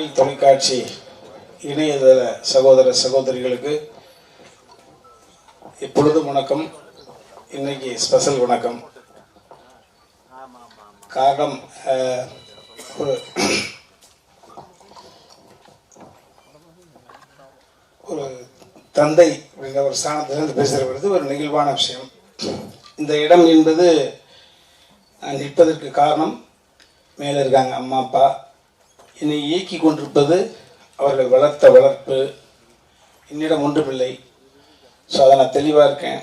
பத்திரிகை தொலைக்காட்சி இணையதள சகோதர சகோதரிகளுக்கு இப்பொழுது வணக்கம். இன்னைக்கு ஸ்பெஷல் வணக்கம். காரணம் ஒரு ஒரு தந்தை அப்படின்ற ஒரு ஸ்தானத்திலிருந்து பேசுகிறது ஒரு நெகிழ்வான விஷயம். இந்த இடம் என்பது நான் நிற்பதற்கு காரணம் மேலே இருக்காங்க அம்மா அப்பா. என்னை இயக்கி கொண்டிருப்பது அவர்கள் வளர்த்த வளர்ப்பு. என்னிடம் ஒன்றுமில்லை. ஸோ அதை நான் தெளிவாக இருக்கேன்.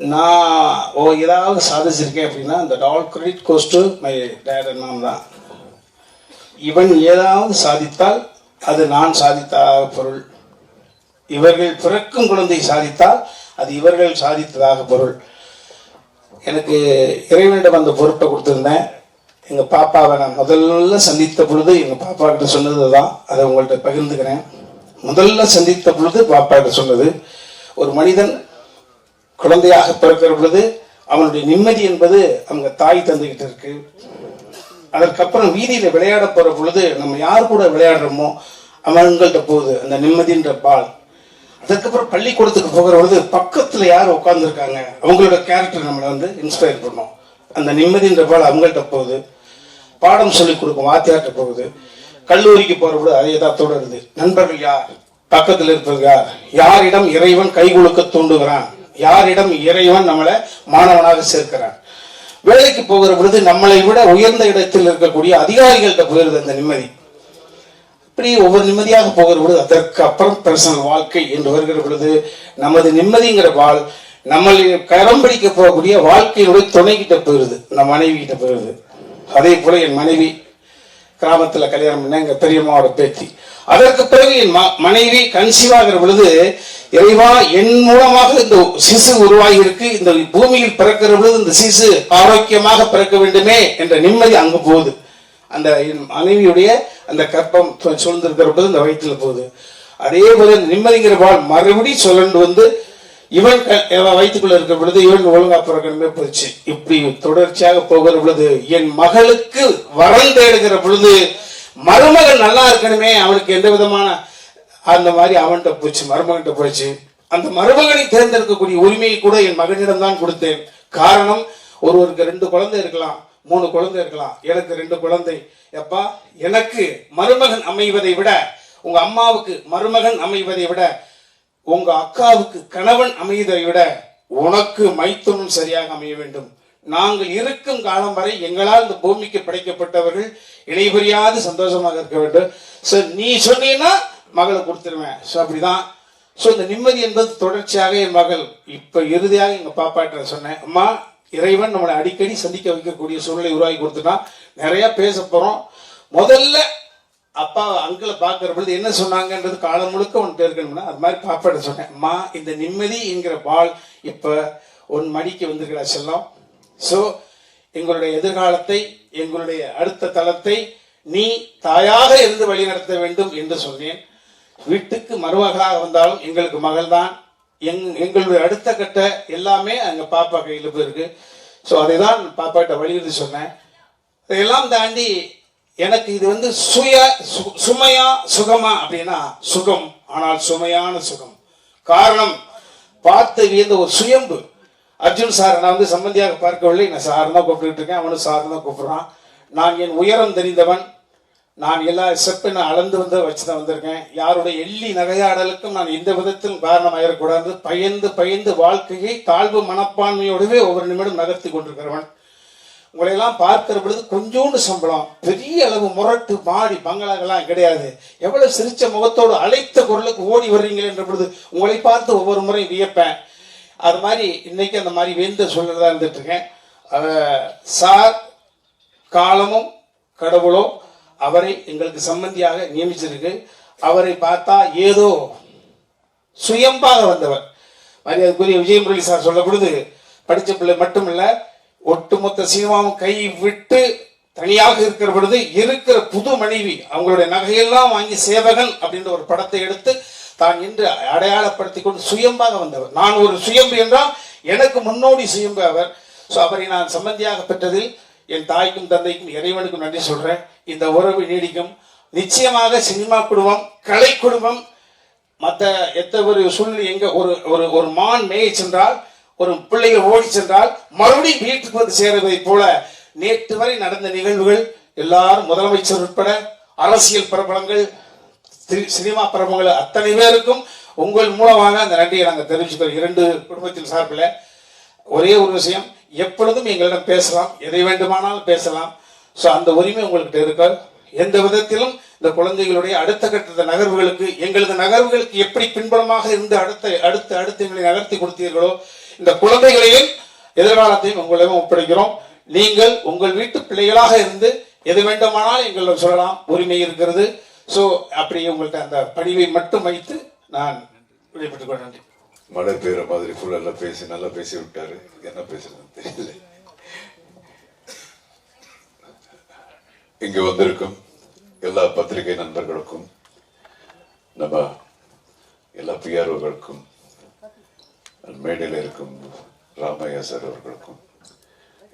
நான் ஓ ஏதாவது சாதிச்சிருக்கேன் அப்படின்னா இந்த டால் credit goes to my dad நாம் தான். இவன் ஏதாவது சாதித்தால் அது நான் சாதித்த பொருள். இவர்கள் பிறக்கும் குழந்தை சாதித்தால் அது இவர்கள் சாதித்ததாக பொருள். எனக்கு இறைவனிடம் அந்த பொறுப்பை கொடுத்துருந்தேன். எங்கள் பாப்பாவை நான் முதல்ல சந்தித்த பொழுது எங்கள் பாப்பா கிட்ட சொன்னது தான் அதை உங்கள்கிட்ட பகிர்ந்துக்கிறேன். முதல்ல சந்தித்த பொழுது பாப்பா கிட்ட சொன்னது ஒரு மனிதன் குழந்தையாக பிறக்கிற பொழுது அவனுடைய நிம்மதி என்பது அவங்க தாய் தந்துக்கிட்டு இருக்கு. அதற்கப்புறம் வீதியில விளையாட போற பொழுது நம்ம யார் கூட விளையாடுறோமோ அவங்கள்ட்ட போகுது அந்த நிம்மதின்ற பால். அதுக்கப்புறம் பள்ளிக்கூடத்துக்கு போகிற பொழுது பக்கத்துல யார் உட்கார்ந்துருக்காங்க அவங்களோட கேரக்டர் நம்மளை வந்து இன்ஸ்பயர் பண்ணோம். அந்த நிம்மதின்ற பால் அவங்கள்ட்ட போகுது. பாடம் சொல்லிக் கொடுக்கும் வாத்தியார்கிட்ட போகுது. கல்லூரிக்கு போற பொழுது அதே தான் நண்பர்கள் யார்? பக்கத்தில் இருப்பது யார்? யாரிடம் இறைவன் கை கொடுக்க தூண்டுகிறான்? யாரிடம் இறைவன் நம்மளை மாணவனாக சேர்க்கிறான்? வேலைக்கு போகிற பொழுது நம்மளை விட உயர்ந்த இடத்தில் இருக்கக்கூடிய அதிகாரிகள்கிட்ட போயிருது அந்த நிம்மதி. இப்படி ஒவ்வொரு நிம்மதியாக போகிற பொழுது அதற்கு அப்புறம் பர்சனல் வாழ்க்கை என்று வருகிற பொழுது நமது நிம்மதிங்கிற வாழ் நம்மளை கரம் பிடிக்க போகக்கூடிய வாழ்க்கையினுடைய துணை கிட்ட போயிருது நம்ம மனைவி கிட்ட போயிருது அதே போல என் மனைவி கிராமத்தில் கல்யாணம் பண்ண எங்க பெரியம்மாவோட பேத்தி. அதற்கு பிறகு என் ம- மனைவி கன்சீவாகிற பொழுது இறைவா என் மூலமாக இந்த சிசு உருவாகி இருக்கு இந்த பூமியில் பிறக்கிற பொழுது இந்த சிசு ஆரோக்கியமாக பிறக்க வேண்டுமே என்ற நிம்மதி அங்கு போகுது. அந்த என் மனைவியுடைய அந்த கற்பம் சூழ்ந்திருக்கிற பொழுது இந்த வயிற்றுல போகுது. அதே போல நிம்மதிங்கிற பால் மறுபடி சொல்லண்டு வந்து இவன் க- வயிற்றுக்குள்ள இருக்கிற பொழுது இவன் ஒழுங்கா பிறக்கணுமே போச்சு. இப்படி தொடர்ச்சியாக போகிற பொழுது என் மகளுக்கு வரல் தேடுகிற பொழுது மருமகன் நல்லா இருக்கணுமே அவனுக்கு எந்த விதமான அந்த மாதிரி அவன்கிட்ட போச்சு மருமகன்கிட்ட போச்சு. அந்த மருமகனை தேர்ந்தெடுக்கக்கூடிய உரிமையை கூட என் மகனிடம் தான் கொடுத்தேன். காரணம் ஒருவருக்கு ரெண்டு குழந்தை இருக்கலாம் மூணு குழந்தை இருக்கலாம் எனக்கு ரெண்டு குழந்தை. எப்பா எனக்கு மருமகன் அமைவதை விட உங்க அம்மாவுக்கு மருமகன் அமைவதை விட உங்க அக்காவுக்கு கணவன் அமைவதை விட உனக்கு மைத்துனும் சரியாக அமைய வேண்டும். நாங்கள் இருக்கும் காலம் வரை எங்களால் இந்த பூமிக்கு படைக்கப்பட்டவர்கள் இணைபுரியாது சந்தோஷமாக இருக்க வேண்டும். சோ நீ சொன்னீங்கன்னா மகளை கொடுத்துருவேன். ஸோ அப்படிதான். ஸோ இந்த நிம்மதி என்பது தொடர்ச்சியாக என் மகள் இப்போ இறுதியாக எங்கள் பாப்பாட்ட சொன்னேன் அம்மா இறைவன் நம்மளை அடிக்கடி சந்திக்க வைக்கக்கூடிய சூழ்நிலை உருவாக்கி கொடுத்துட்டான். நிறையா பேச போகிறோம் முதல்ல அப்பா அங்கிளை பார்க்குற பொழுது என்ன சொன்னாங்கன்றது காலம் முழுக்க உன் பேருக்கணும்னா அது மாதிரி பாப்பாட்ட சொன்னேன் அம்மா இந்த நிம்மதி என்கிற பால் இப்ப உன் மடிக்கு வந்திருக்கிறா செல்லம். சோ எங்களுடைய எதிர்காலத்தை எங்களுடைய அடுத்த தளத்தை நீ தாயாக இருந்து வழிநடத்த வேண்டும் என்று சொன்னேன். வீட்டுக்கு மருமகளாக வந்தாலும் எங்களுக்கு மகள் தான் எங் எங்களுடைய அடுத்த கட்ட எல்லாமே அங்க பாப்பா கையில போயிருக்கு. ஸோ அதை தான் பாப்பாட்ட வலியுறுத்தி சொன்னேன். இதையெல்லாம் தாண்டி எனக்கு இது வந்து சுய சு- சுமையா சுகமா அப்படின்னா சுகம். ஆனால் சுமையான சுகம். காரணம் பார்த்து வியந்த ஒரு சுயம்பு. அர்ஜுன் சார் நான் வந்து சம்பந்தியாக பார்க்கவில்லை. நான் சார் தான் கூப்பிட்டுட்டு இருக்கேன். அவனும் சார் தான் கூப்பிடுறான். நான் என் உயரம் தெரிந்தவன். நான் எல்லா செப்பை நான் அளந்து வந்து வச்சு தான் வந்திருக்கேன். யாருடைய எள்ளி நகையாடலுக்கும் நான் எந்த விதத்திலும் காரணமாயிடக்கூடாது பயந்து பயந்து வாழ்க்கையை தாழ்வு மனப்பான்மையோடவே ஒவ்வொரு நிமிடம் நகர்த்தி கொண்டிருக்கிறவன். உங்களை எல்லாம் பார்க்கிற பொழுது கொஞ்சோண்டு சம்பளம். பெரிய அளவு முரட்டு மாடி பங்களாக்கெல்லாம் கிடையாது. எவ்வளவு சிரிச்ச முகத்தோடு அழைத்த குரலுக்கு ஓடி வர்றீங்கள் என்ற பொழுது உங்களை பார்த்து ஒவ்வொரு முறையும் வியப்பேன். அது மாதிரி இன்னைக்கு அந்த மாதிரி வேந்த சூழ்நிலை இருந்துட்டு இருக்கேன் சார் காலமும் கடவுளோ அவரை எங்களுக்கு சம்பந்தியாக நியமிச்சிருக்கு. அவரை பார்த்தா ஏதோ சுயம்பாக வந்தவர். மரியாதைக்குரிய விஜயமுரளி சார் சொல்ல பொழுது படித்த பிள்ளை மட்டுமில்லை ஒட்டுமொத்த சினிமாவும் கை விட்டு தனியாக இருக்கிற பொழுது இருக்கிற புது மனைவி அவங்களுடைய நகையெல்லாம் வாங்கி சேவகன் அப்படின்ற ஒரு படத்தை எடுத்து தான் என்று அடையாளப்படுத்தி கொண்டு சுயம்பாக வந்தவர். நான் ஒரு சுயம்பு என்றால் எனக்கு முன்னோடி சுயம்பு அவர். ஸோ அவரை நான் சம்பந்தியாக பெற்றதில் என் தாய்க்கும் தந்தைக்கும் இறைவனுக்கும் நன்றி சொல்றேன். இந்த உறவு நீடிக்கும். நிச்சயமாக சினிமா குடும்பம் கலை குடும்பம் மற்ற எத்த ஒரு சூழ்நிலை எங்க ஒரு ஒரு ஒரு மான் மேய சென்றால் ஒரு பிள்ளைகள் ஓடி சென்றால் மறுபடியும் வீட்டுக்கு வந்து சேர்வதை போல நேற்று வரை நடந்த நிகழ்வுகள் எல்லாரும் முதலமைச்சர் உட்பட அரசியல் பிரபலங்கள் சி- சினிமா பிரபலங்கள் அத்தனை பேருக்கும் உங்கள் மூலமாக அந்த நன்றியை நாங்கள் தெரிவிச்சுக்கிறோம். இரண்டு குடும்பத்தின் சார்பில் ஒரே ஒரு விஷயம் எப்பொழுதும் எங்களிடம் பேசலாம் எதை வேண்டுமானாலும் பேசலாம். ஸோ அந்த உரிமை உங்கள்கிட்ட இருக்கு? எந்த விதத்திலும் இந்த குழந்தைகளுடைய அடுத்த கட்ட நகர்வுகளுக்கு எங்களது நகர்வுகளுக்கு எப்படி பின்புலமாக இருந்து அடுத்த அடுத்த அடுத்த எங்களை நகர்த்தி கொடுத்தீர்களோ இந்த குழந்தைகளையும் எதிர்காலத்தையும் உங்களிடம் ஒப்படைக்கிறோம். நீங்கள் உங்கள் வீட்டு பிள்ளைகளாக இருந்து எது வேண்டுமானாலும் எங்களிடம் சொல்லலாம். உரிமை இருக்கிறது. ஸோ அப்படி உங்கள்கிட்ட அந்த பணிவை மட்டும் வைத்து நான் விடைபெற்றுக் கொள்ள நன்றி. மழை பெய்யுற மாதிரி ஃபுல் பேசி நல்லா பேசி விட்டாரு. என்ன பேசுறது? தெரியல. இங்க வந்திருக்கும் எல்லா பத்திரிகை நண்பர்களுக்கும் நம்ம எல்லா பிஆர்ஓகளுக்கும் மேடையில் இருக்கும் ராமையா சார் அவர்களுக்கும்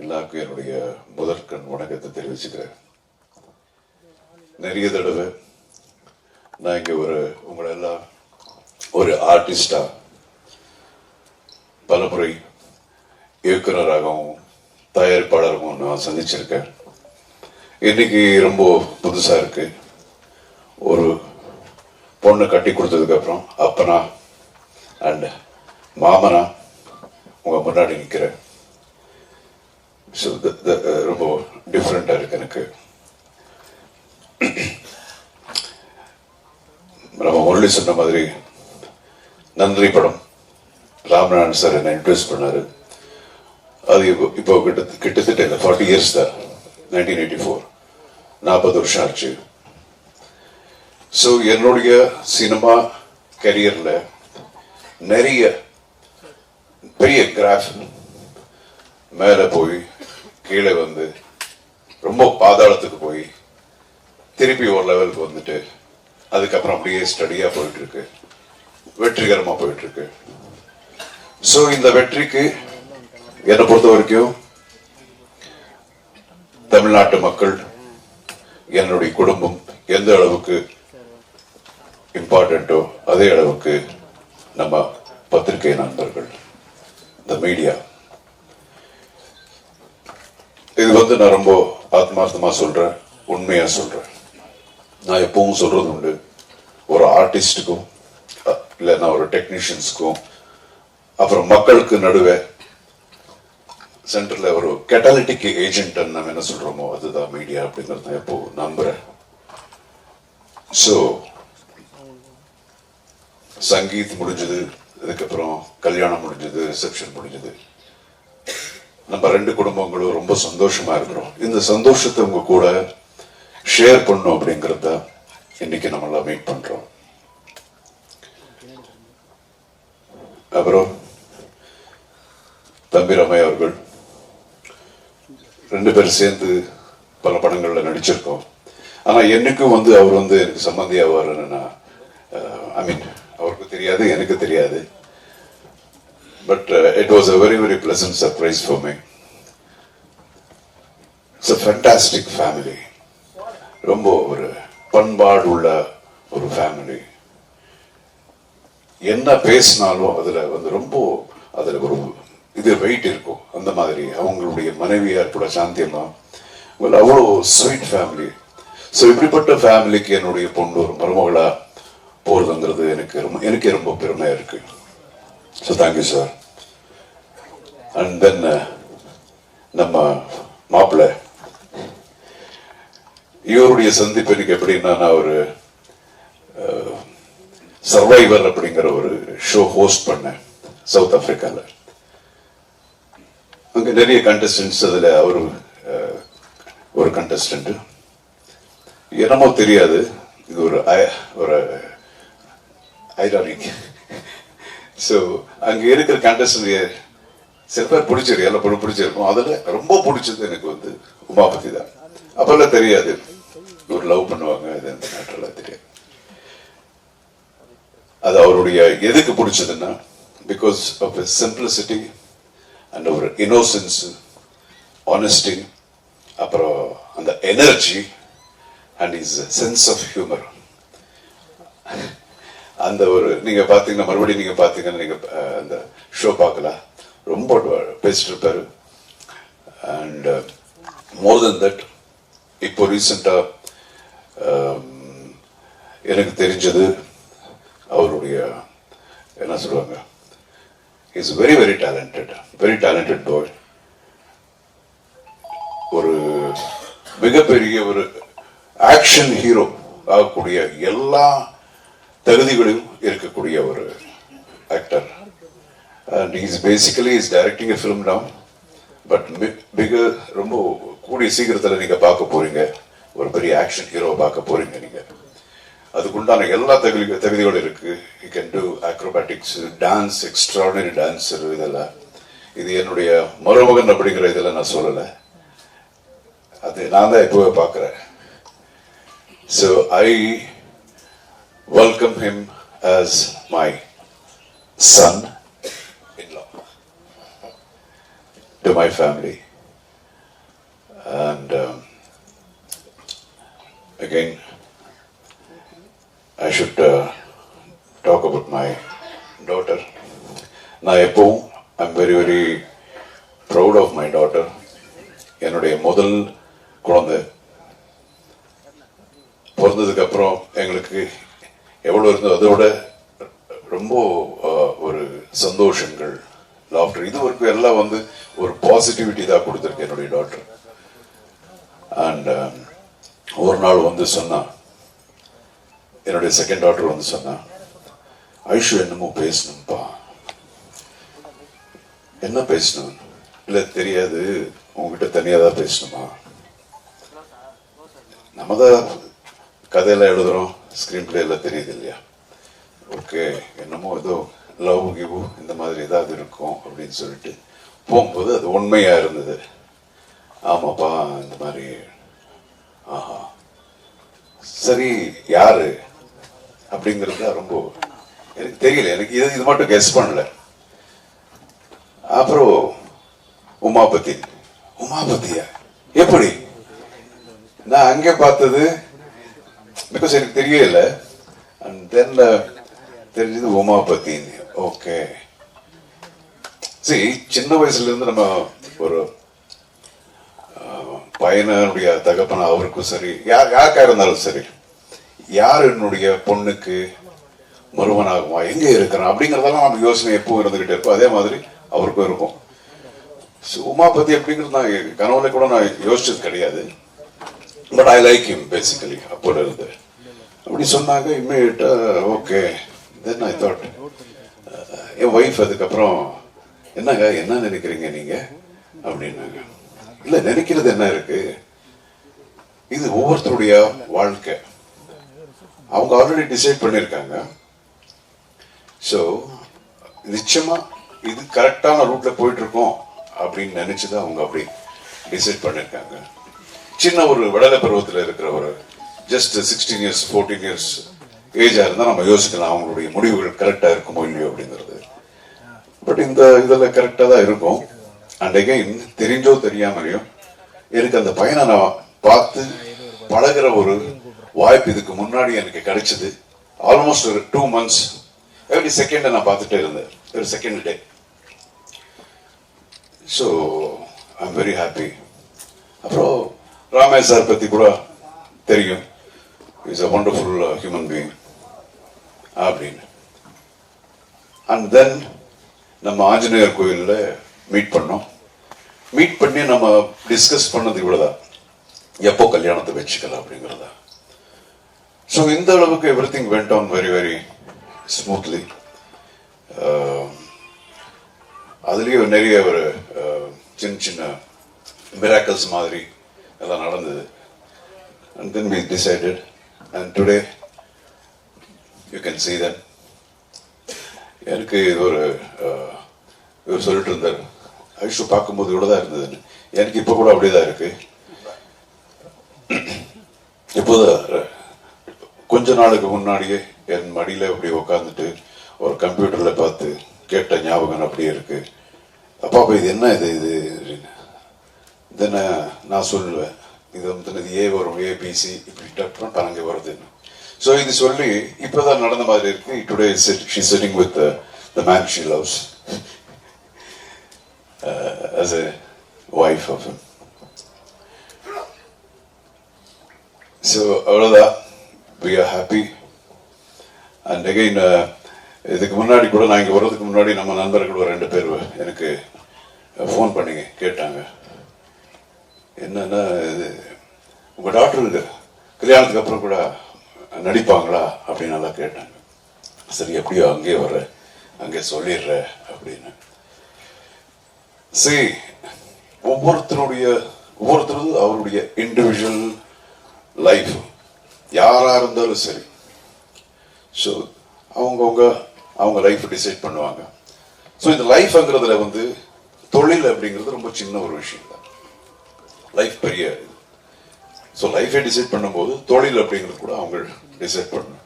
எல்லாருக்கும் என்னுடைய முதற்கண் வணக்கத்தை தெரிவிச்சுக்கிறேன். நிறைய தடவை நான் இங்கே ஒரு உங்களை எல்லாம் ஒரு ஆர்டிஸ்டா பலமுறை இயக்குனராகவும் தயாரிப்பாளராகவும் நான் சந்திச்சிருக்கேன். இன்னைக்கு ரொம்ப புதுசா இருக்கு. ஒரு பொண்ணை கட்டி கொடுத்ததுக்கப்புறம் அப்பனா அண்ட் மாமனா உங்க முன்னாடி நிற்கிறேன் ஸோ uh, ரொம்ப டிஃப்ரெண்டா இருக்கு எனக்கு. நம்ம முரளி சொன்ன மாதிரி நன்றி படம். ராமநாதன் சார் என்ன இன்ட்ரடியூஸ் பண்ணாரு. அது இப்போ இப்போ கிட்ட கிட்டத்தட்ட இந்த ஃபார்ட்டி இயர்ஸ் தான். நைன்டீன் எயிட்டி ஃபோர் நாற்பது வருஷம் ஆச்சு. ஸோ என்னுடைய சினிமா கரியரில் நிறைய பெரிய கிராஃப் மேலே போய் கீழே வந்து ரொம்ப பாதாளத்துக்கு போய் திருப்பி ஒரு லெவலுக்கு வந்துட்டு அதுக்கப்புறம் அப்படியே ஸ்டடியாக போயிட்டு இருக்கு வெற்றிகரமாக போயிட்டு இருக்கு ஸோ இந்த வெற்றிக்கு என்னை பொறுத்த வரைக்கும் தமிழ்நாட்டு மக்கள் என்னுடைய குடும்பம் எந்த அளவுக்கு இம்பார்ட்டண்ட்டோ அதே அளவுக்கு நம்ம பத்திரிகை நண்பர்கள். த மீடியா இது வந்து நான் ரொம்ப ஆத்மார்த்தமாக சொல்றேன் உண்மையா சொல்றேன். நான் எப்பவும் சொல்றது உண்டு. ஒரு ஆர்டிஸ்டுக்கும் இல்லைன்னா ஒரு டெக்னீஷியன்ஸுக்கும் அப்புறம் மக்களுக்கு நடுவே சென்டர்ல ஒரு கெட்டாலிட்டிக் ஏஜென்ட் நம்ம என்ன சொல்றோமோ அதுதான் மீடியா அப்படிங்கிறது நான் எப்போ நம்புறேன். ஸோ சங்கீத் முடிஞ்சது. இதுக்கப்புறம் கல்யாணம் முடிஞ்சது ரிசப்ஷன் முடிஞ்சது. நம்ம ரெண்டு குடும்பங்களும் ரொம்ப சந்தோஷமா இருக்கிறோம். இந்த சந்தோஷத்தை உங்க கூட ஷேர் பண்ணும் அப்படிங்கறத இன்னைக்கு நம்ம எல்லாம் மீட் பண்றோம். அப்புறம் தம்பி ரமேய் அவர்கள் ரெண்டு பேரும் சேர்ந்து பல படங்கள்ல நடிச்சிருக்கோம். ஆனா என்னைக்கும் வந்து அவர் வந்து எனக்கு சம்மந்தி ஆவாருன்னு நான் ஐ மீன் தெரியாது எனக்கு தெரியாது. But it was a very very pleasant surprise for me it's a fantastic family ரொம்ப ஒரு பண்பாடு உள்ள ஒரு ஃபேமிலி என்ன பேசினாலும் அதுல வந்து ரொம்ப அதுல ஒரு இது வெயிட் இருக்கும். அந்த மாதிரி அவங்களுடைய மனைவியார் கூட சாந்தியம்மா well, அவ்வளோ ஸ்வீட் ஃபேமிலி ஸோ இப்படிப்பட்ட ஃபேமிலிக்கு என்னுடைய பொண்ணு ஒரு மருமகளாக போகிறதுங்கிறது எனக்கு ரொம்ப எனக்கே ரொம்ப பெருமையா இருக்கு. So thank you sir and then நம்ம மாப்பிள்ளை. இவருடைய சந்திப்பு எனக்கு எப்படின்னா நான் ஒரு சர்வைவர் அப்படிங்கிற ஒரு ஷோ ஹோஸ்ட் பண்ணேன் சவுத் ஆப்பிரிக்கால அங்கே நிறைய கண்டஸ்டன்ஸ் அதுல அவரு ஒரு கண்டஸ்டன்ட் என்னமோ தெரியாது. இது ஒரு ஒரு ஐரானிக் ஸோ அங்கே இருக்கிற கண்டஸ்டன்ட் சில பேர் பிடிச்சிருக்கு எல்லாம் பொண்ணு பிடிச்சிருக்கும். அதில் ரொம்ப பிடிச்சது எனக்கு வந்து உமாபதி தான். அப்போல்லாம் தெரியாது. ஒரு லவ் பண்ணுவாங்க இது அந்த நாட்டெல்லாம் தெரியாது அது அவருடைய எதுக்கு பிடிச்சதுன்னா பிகாஸ் ஆஃப் சிம்பிளிசிட்டி அண்ட் ஒரு இன்னோசன்ஸ் ஆனஸ்டி அப்புறம் அந்த energy and is sense of humour அந்த ஒரு நீங்க பாத்தீங்கன்னா மறுபடியும் நீங்க பாத்தீங்கன்னா நீங்க அந்த ஷோ பார்க்கலாம். ரொம்ப பேசிட்டு இருப்பாரு. அண்ட் மோர் தென் தட் இப்போ ரீசெண்டா um, எனக்கு தெரிஞ்சது அவருடைய என்ன சொல்லுவாங்க is very very talented very talented boy ஒரு மிகப்பெரிய ஒரு ஆக்ஷன் ஹீரோ ஆகக்கூடிய எல்லா தகுதிகளும் இருக்கக்கூடிய ஒரு actor and is basically is directing a film நாம் பட் மிக ரொம்ப கூடிய சீக்கிரத்தில் நீங்கள் பார்க்க போறீங்க. ஒரு பெரிய ஆக்ஷன் ஹீரோ பார்க்க போறீங்க நீங்கள் அதுக்குண்டான எல்லா தகுதி தகுதிகளும் இருக்கு. You can do acrobatics dance extraordinary dancer இதெல்லாம். இது என்னுடைய மருமகன் அப்படிங்கிற இதெல்லாம் நான் சொல்லலை. அது நான் தான் எப்போவே பார்க்குறேன். So I welcome him as my son in law to my family and again I should uh, talk about my daughter. நான் எப்பவும் I'm very very proud of my daughter என்னுடைய முதல் குழந்தை. பிறந்ததுக்கு அப்புறம் எங்களுக்கு எவ்வளோ இருந்தோ அதோட ரொம்ப ஒரு சந்தோஷங்கள் லாஃப்டர் இது வரைக்கும் எல்லாம் வந்து ஒரு பாசிட்டிவிட்டி தான் கொடுத்துருக்கு என்னுடைய டாக்டர் அண்ட் um, ஒரு நாள் வந்து சொன்னான் என்னுடைய செகண்ட் டாக்டர் வந்து சொன்னான் ஐஷு என்னமோ பேசணும்ப்பா என்ன பேசணும்? இல்லை தெரியாது. உங்ககிட்ட தனியாக தான் பேசணுமா? நம்ம தான் கதையெல்லாம் எழுதுகிறோம் ஸ்க்ரீன் பிளே எல்லாம் தெரியுது இல்லையா ஓகே என்னமோ ஏதோ லவ் கிவ் இந்த மாதிரி ஏதாவது இருக்கும் அப்படின்னு சொல்லிட்டு போகும்போது அது உண்மையா இருந்தது. ஆமாப்பா இந்த மாதிரி. ஆஹா. சரி யாரு? அப்படிங்கிறது தான் ரொம்ப எனக்கு தெரியல. எனக்கு இது இது மட்டும் கெஸ் பண்ணல. அப்புறம் உமாபதி. உமாபதியா? எப்படி? நான் அங்கே பார்த்தது பிகாஸ் எனக்கு தெரியல. அண்ட் தென் தெரிஞ்சது உமாபதி ஓகே சரி சின்ன வயசுல இருந்து நம்ம ஒரு பையனுடைய தகப்பன அவருக்கும் சரி யார் யாருக்காக இருந்தாலும் சரி யார் என்னுடைய பொண்ணுக்கு மருமனாகுமா எங்கே இருக்கிறான் அப்படிங்கிறதெல்லாம் நம்ம யோசனை எப்பவும் இருந்துகிட்டே இருப்போம் அதே மாதிரி அவருக்கும் இருக்கும். உமாபதி அப்படிங்கிறது நான் கனவுல கூட நான் யோசிச்சது கிடையாது. But I like him basically அப்போ இருந்து அப்படி சொன்னாங்க immediately okay then I thought N wife அதுக்கப்புறம் என்னங்க என்ன நினைக்கிறீங்க நீங்க? அப்படின்னாங்க. இல்ல நினைக்கிறது என்ன இருக்கு? இது ஒவ்வொருத்தருடைய வாழ்க்கை. அவங்க ஆல்ரெடி டிசைட் பண்ணியிருக்காங்க ஸோ நிச்சயமா இது கரெக்டான ரூட்ல போயிட்டு இருக்கோம். அப்படின்னு நினைச்சுதான் அவங்க அப்படி டிசைட் பண்ணியிருக்காங்க சின்ன ஒரு விடலை பருவத்தில் இருக்கிற ஒரு just sixteen years fourteen years ஏஜாக இருந்தால் நம்ம யோசிக்கலாம் அவங்களுடைய முடிவுகள் கரெக்டாக இருக்குமோ இல்லையோ அப்படிங்கிறது. பட் இந்த இதெல்லாம் கரெக்டா தான் இருக்கும். அண்ட் அகைன் தெரிஞ்சோ தெரியாமலையும் எனக்கு அந்த பையனை நான் பார்த்து பழகுற ஒரு வாய்ப்பு இதுக்கு முன்னாடி எனக்கு கிடைச்சது. ஆல்மோஸ்ட் ஒரு டூ மந்த்ஸ் எவ்ரி செகண்டை நான் பார்த்துட்டே இருந்தேன். ஒரு second day so I'm very happy அப்புறம் ராமேஷ் சார் பத்தி கூட தெரியும். Is a wonderful human being அப்படின்னு. அண்ட் தென் நம்ம ஆஞ்சநேயர் கோயிலில் மீட் பண்ணோம். மீட் பண்ணி நம்ம டிஸ்கஸ் பண்ணது இவ்வளோதான் எப்போ கல்யாணத்தை வச்சுக்கலாம் அப்படிங்கிறதா. ஸோ இந்த அளவுக்கு everything went on very very smoothly அதுலேயும் நிறைய ஒரு uh, சின்ன சின்ன மிராக்கல்ஸ் மாதிரி எல்லாம் நடந்தது. And then we decided and today you can see them எனக்கு இது ஒரு இவர் சொல்லிட்டு இருந்தார் ஐஷு பார்க்கும்போது இவ்வளோ தான் இருந்ததுன்னு. எனக்கு இப்போ கூட அப்படியே தான் இருக்குது இப்போதான் கொஞ்ச நாளுக்கு முன்னாடியே என் மடியில் அப்படி உட்காந்துட்டு ஒரு கம்ப்யூட்டரில் பார்த்து கேட்ட ஞாபகம் அப்படியே இருக்குது அப்பா அப்போ இது என்ன இது இது? அப்படின்னு நான் சொல்லுவேன். இது வந்து இது ஏ வரும் ஏபிசி இப்படி டக்குனு பனங்க வருதுன்னு ஸோ இது சொல்லி இப்போதான் நடந்த மாதிரி இருக்கு. Today she sitting with the man she loves as a wife of so அவ்வளோதான் we are happy and again இதுக்கு முன்னாடி கூட நான் இங்கே வர்றதுக்கு முன்னாடி நம்ம நண்பர்கள் ஒரு ரெண்டு பேர் எனக்கு uh, ஃபோன் பண்ணி கேட்டாங்க. என்னன்னா இது உங்கள் டாக்டருங்க கல்யாணத்துக்கு அப்புறம் கூட நடிப்பாங்களா அப்படின்னு நல்லா கேட்டாங்க. சரி எப்படியோ அங்கேயே வர்ற அங்கே சொல்லிடுற அப்படின்னு. சரி ஒவ்வொருத்தருடைய ஒவ்வொருத்தரும் அவருடைய இண்டிவிஜுவல் லைஃப் யாரா இருந்தாலும் சரி. ஸோ அவங்கவுங்க அவங்க லைஃப் டிசைட் பண்ணுவாங்க. ஸோ இந்த லைஃப்ங்கிறதுல வந்து தொழில் அப்படிங்கிறது ரொம்ப சின்ன ஒரு விஷயம் தான் லைஃப் பெரிய ஸோ லைஃபை டிசைட் பண்ணும்போது தொழில் அப்படிங்கிறது கூட அவங்க டிசைட் பண்ணணும்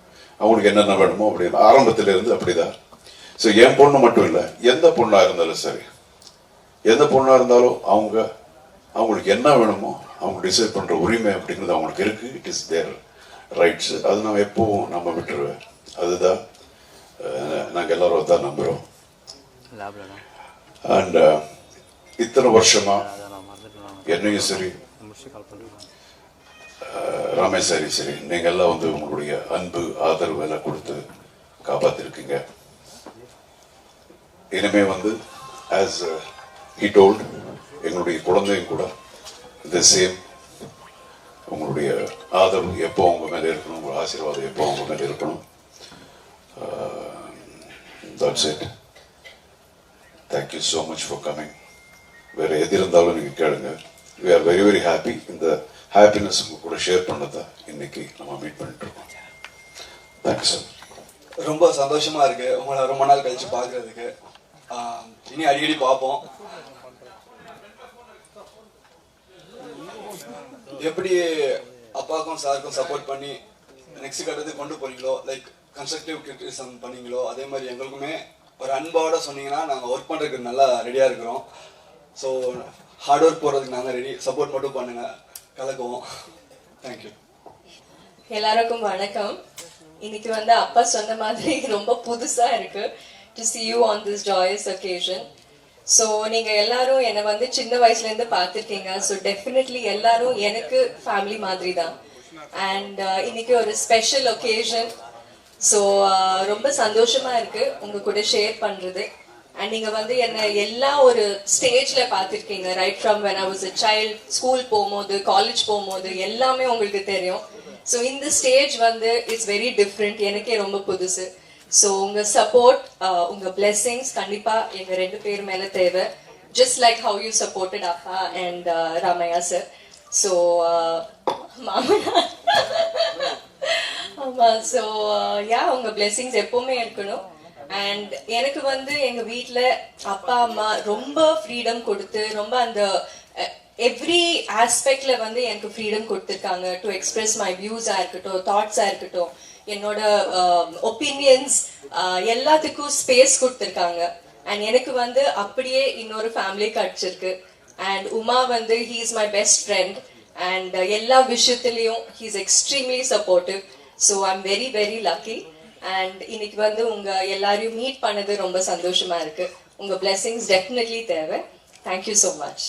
அவங்களுக்கு என்னென்ன வேணுமோ அப்படின்னு ஆரம்பத்துல இருந்து அப்படிதான். ஸோ என் பொண்ணு மட்டும் இல்லை எந்த பொண்ணா இருந்தாலும் சரி. எந்த பொண்ணா இருந்தாலும் அவங்க அவங்களுக்கு என்ன வேணுமோ அவங்க டிசைட் பண்ற உரிமை அப்படிங்கிறது அவங்களுக்கு இருக்கு. இட் இஸ் தேர் ரைட்ஸ் அது நம்ம எப்பவும் நம்ம விட்டுருவேன். அதுதான் அஹ், நாங்க எல்லாரும் தான் லேப்லண்ணா அண்ட் இத்தனை வருஷமா அதான் நான் மறந்துட்டேன் என்னையும் சரி. ராமேஸ்வரி சரி. சரி நீங்க எல்லாம் வந்து உங்களுடைய அன்பு ஆதரவு எல்லாம் கொடுத்து காப்பாத்திருக்கீங்க. இனிமே வந்து ஆஸ் ஹி டோல்ட் எங்களுடைய குழந்தையும் கூட இந்த சேம் உங்களுடைய ஆதரவு எப்போ உங்க மேலே இருக்கணும் உங்க ஆசீர்வாதம் எப்போ உங்க மேலே இருக்கணும். That's it thank you so much for coming வேற எது இருந்தாலும் நீங்க கேளுங்க. We are very very happy இந்த ஹாப்பினஸ் உங்க கூட ஷேர் பண்ணதை இன்னைக்கு நம்ம மீட் பண்ணிட்டு இருக்கோம் தேங்க்ஸ் சார் ரொம்ப சந்தோஷமா இருக்கு. உங்களை ரொம்ப நாள் கழிச்சு பாக்குறதுக்கு ஆஹ் இனி அடிக்கடி பார்ப்போம். எப்படி அப்பாவுக்கும் சாருக்கும் சப்போர்ட் பண்ணி நெக்ஸ்ட் கட்டத்துக்கு கொண்டு போறீங்களோ லைக் கன்ஸ்ட்ரக்டிவ் கிரிட்டிசம் பண்ணீங்களோ அதே மாதிரி எங்களுக்குமே ஒரு அன்போட சொன்னீங்கன்னா நாங்கள் ஒர்க் பண்ணுறதுக்கு நல்லா ரெடியாக இருக்கிறோம். ஸோ ஹார்ட் ஒர்க் போகிறதுக்கு நாங்கள் ரெடி சப்போர்ட் மட்டும் பண்ணுங்க. கலக்குவோம். தேங்க்யூ எல்லாருக்கும் வணக்கம். இன்னைக்கு வந்து அப்பா சொன்ன மாதிரி ரொம்ப புதுசா இருக்கு. To see you on this joyous occasion so நீங்க எல்லாரும் என்னை வந்து சின்ன வயசுல இருந்து பார்த்துருக்கீங்க. ஸோ டெஃபினெட்லி எல்லாரும் எனக்கு ஃபேமிலி மாதிரி தான் அண்ட் uh, இன்னைக்கு ஒரு ஸ்பெஷல் ஒகேஷன் ஸோ ரொம்ப சந்தோஷமா இருக்கு. உங்க கூட ஷேர் பண்றது. அண்ட் நீங்க வந்து என்ன எல்லா ஒரு ஸ்டேஜ்ல பாத்திருக்கீங்க right from when I was a child school போகும்போது காலேஜ் போகும்போது எல்லாமே உங்களுக்கு தெரியும். ஸோ இந்த ஸ்டேஜ் வந்து இட்ஸ் வெரி டிஃப்ரெண்ட் எனக்கே ரொம்ப புதுசு. ஸோ உங்க சப்போர்ட் uh, உங்க blessings கண்டிப்பா எங்க ரெண்டு பேர் மேல தேவை. Just like how you supported அப்பா அண்ட் ராமையா சார் ஸோ மாமனார். ஆமா ஸோ யா uh, உங்க blessings எப்பவுமே இருக்கணும். அண்ட் எனக்கு வந்து எங்க வீட்டுல அப்பா அம்மா ரொம்ப ஃப்ரீடம் கொடுத்து ரொம்ப அந்த எவ்ரி ஆஸ்பெக்ட்ல வந்து எனக்கு ஃப்ரீடம் கொடுத்துருக்காங்க. டு எக்ஸ்பிரஸ் மை வியூஸா இருக்கட்டும் தாட்ஸா இருக்கட்டும் என்னோட um, ஒப்பீனியன்ஸ் எல்லாத்துக்கும் ஸ்பேஸ் கொடுத்துருக்காங்க. அண்ட் எனக்கு வந்து அப்படியே இன்னொரு ஃபேமிலி கிடைச்சிருக்கு. அண்ட் உமா வந்து he is my best friend and எல்லா விஷயத்துலையும் he is extremely supportive so I am very very lucky and இன்னைக்கு வந்து உங்க எல்லாரையும் மீட் பண்ணது ரொம்ப சந்தோஷமா இருக்கு. உங்க பிளெஸிங்ஸ் டெஃபினெட்லி தேவை. Thank you so much